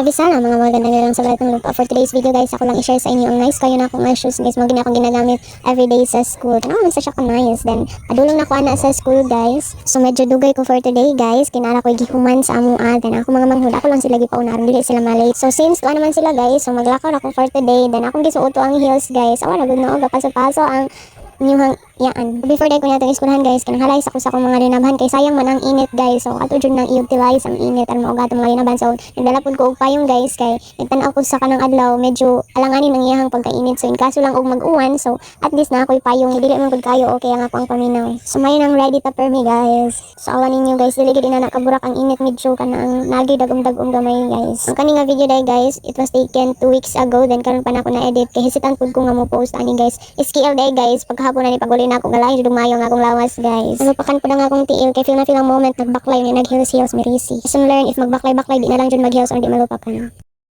Kabisa na mga magandang lang sa balat ng lupa. For today's video guys, ako lang i-share sa inyo ang nice kayo na akong mga shoes guys. Mga gina akong ginagamit everyday sa school. Tanaw man sa siya ka nice. Then, padulong na ko ana sa school guys. So medyo dugay ko for today guys. Kinara ko gihuman sa among ad. Then ako mga manghud, ako lang sila gipaunaron. Dili sila malate. So since ko naman sila guys, so maglakaw ako for today. Then akong gisuot ang heels guys. Awa na gud na og paso-paso ang inyong yaan. Before day ko na itong iskulahan guys, kanang halay sa ko sa mga linabhan kay sayang man ang init guys. So ato jud nang i-utilize ang init aron maugat ang mga linabhan. So nagdala pud ko og payong guys kay nagtan-aw ko sa kanang adlaw medyo alanganin ang iyahang pagkainit. So in kaso lang og mag-uwan, so at least na ako'y payong dili man pud kayo okay ang ako ang paminaw. So may nang ready ta per me guys. So awan ninyo guys, dili gid na nakaburak ang init medyo kanang nagi dagom-dagom gamay guys. Ang kani nga video day guys, it was taken 2 weeks ago then karon pa na ako na edit kay hesitant pud ko nga mo post ani guys. SKL day guys, paghapon na ni paguli na ako galain jud mayo nga akong lawas guys. Nalupakan po na nga akong tiil kay feel na feel ang moment nagbaklay ni nag heels heels mirisi. Lesson learn if magbaklay baklay di na lang jud mag heels or di malupakan.